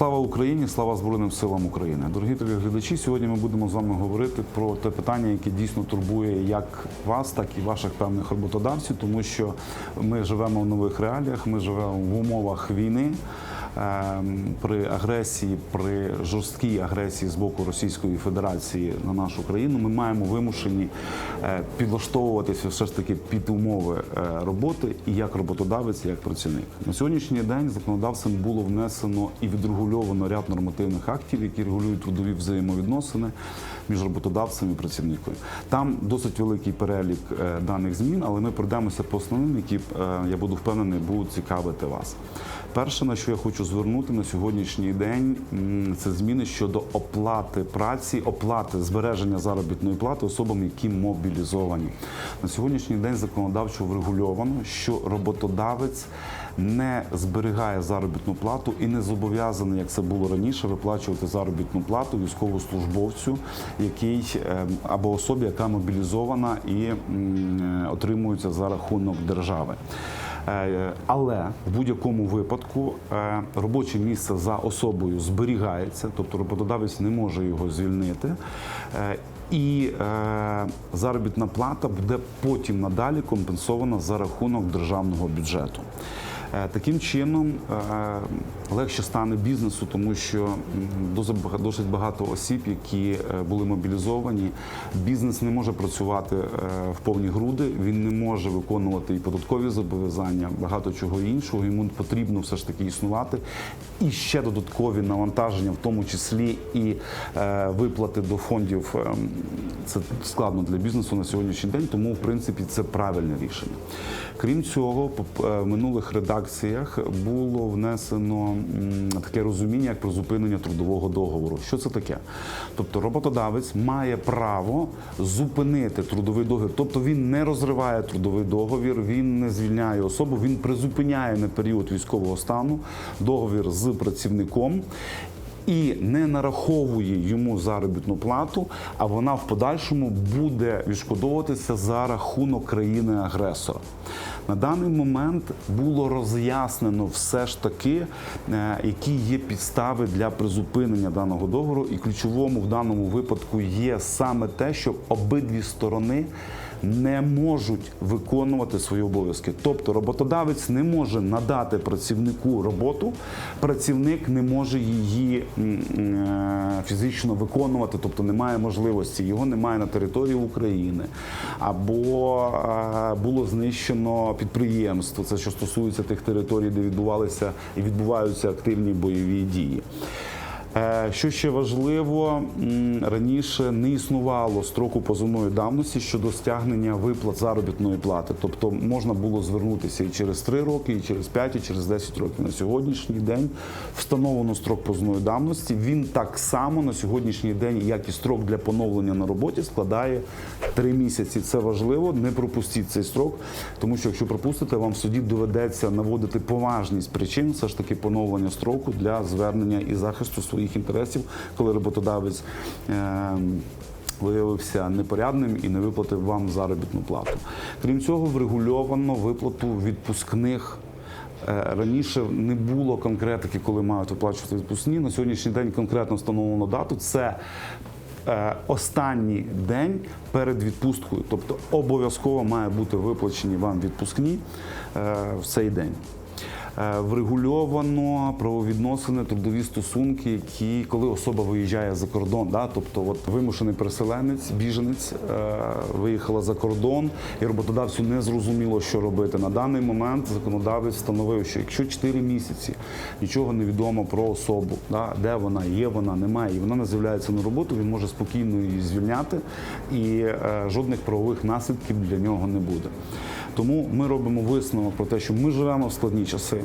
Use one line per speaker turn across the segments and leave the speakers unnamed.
Слава Україні, слава Збройним силам України. Дорогі телеглядачі, сьогодні ми будемо з вами говорити про те питання, яке дійсно турбує як вас, так і ваших певних роботодавців, тому що ми живемо в нових реаліях, ми живемо в умовах війни. Ем, При агресії, при жорсткій агресії з боку Російської Федерації на нашу країну, ми маємо вимушені е, підлаштовуватися все ж таки під умови е, роботи і як роботодавець, і як працівник. На сьогоднішній день законодавцем було внесено і відрегульовано ряд нормативних актів, які регулюють трудові взаємовідносини між роботодавцем і працівником. Там досить великий перелік е, даних змін, але ми пройдемося по основним, які я буду впевнений, будуть цікавити вас. Перше, на що я хочу звернути на сьогоднішній день, це зміни щодо оплати праці, оплати збереження заробітної плати особам, які мобілізовані. На сьогоднішній день законодавчо врегульовано, що роботодавець не зберігає заробітну плату і не зобов'язаний, як це було раніше, виплачувати заробітну плату військовослужбовцю, який е, або особі, яка мобілізована і отримується за рахунок держави. Е, Але в будь-якому випадку е, робоче місце за особою зберігається, тобто роботодавець не може його звільнити. Е, І е, заробітна плата буде потім надалі компенсована за рахунок державного бюджету. Е, Таким чином е, легше стане бізнесу, тому що досить багато осіб, які е, були мобілізовані. Бізнес не може працювати в повні груди, він не може виконувати і податкові зобов'язання, багато чого іншого. Йому потрібно все ж таки існувати. І ще додаткові навантаження, в тому числі і виплати до фондів. Це складно для бізнесу на сьогоднішній день, тому в принципі це правильне рішення. Крім цього, минулих редакціях було внесено таке розуміння, як призупинення трудового договору. Що це таке? Тобто роботодавець має право зупинити трудовий договір, тобто він не розриває трудовий договір, він не звільняє особу, він призупиняє на період військового стану договір з працівником і не нараховує йому заробітну плату, а вона в подальшому буде відшкодовуватися за рахунок країни-агресора. На даний момент було роз'яснено все ж таки, е, які є підстави для призупинення даного договору, і ключовому в даному випадку є саме те, що обидві сторони не можуть виконувати свої обов'язки. Тобто роботодавець не може надати працівнику роботу, працівник не може її е, фізично виконувати, тобто немає можливості, його немає на території України, або е, було знищено підприємство. Це що стосується тих територій, де відбувалися і відбуваються активні бойові дії. Е, Що ще важливо, раніше не існувало строку позовної давності щодо стягнення виплат заробітної плати. Тобто можна було звернутися і через 3 роки, і через 5, і через 10 років. На сьогоднішній день встановлено строк позовної давності. Він так само на сьогоднішній день, як і строк для поновлення на роботі, складає 3 місяці. Це важливо, не пропустіть цей строк, тому що якщо пропустите, вам в суді доведеться наводити поважність причин все ж таки поновлення строку для звернення і захисту своїх інтересів, коли роботодавець. Е- Виявився непорядним і не виплатив вам заробітну плату. Крім цього, врегульовано виплату відпускних. Е, Раніше не було конкретики, коли мають виплачувати відпускні. На сьогоднішній день конкретно встановлено дату. Це е, останній день перед відпусткою. Тобто обов'язково має бути виплачені вам відпускні в цей день. Е, Врегульовано правовідносини, трудові стосунки, які коли особа виїжджає за кордон, да, тобто от вимушений переселенець, біженець е, виїхала за кордон, і роботодавцю не зрозуміло, що робити. На даний момент законодавець встановив, що якщо 4 місяці нічого не відомо про особу, да, де вона є, вона немає, і вона не з'являється на роботу, він може спокійно її звільняти, і е, жодних правових наслідків для нього не буде. Тому ми робимо висновок про те, що ми живемо в складні часи.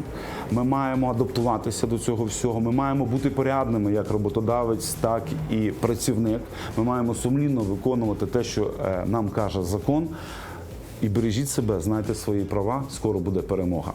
Ми маємо адаптуватися до цього всього. Ми маємо бути порядними як роботодавець, так і працівник. Ми маємо сумлінно виконувати те, що е, нам каже закон. І бережіть себе, знайте свої права. Скоро буде перемога.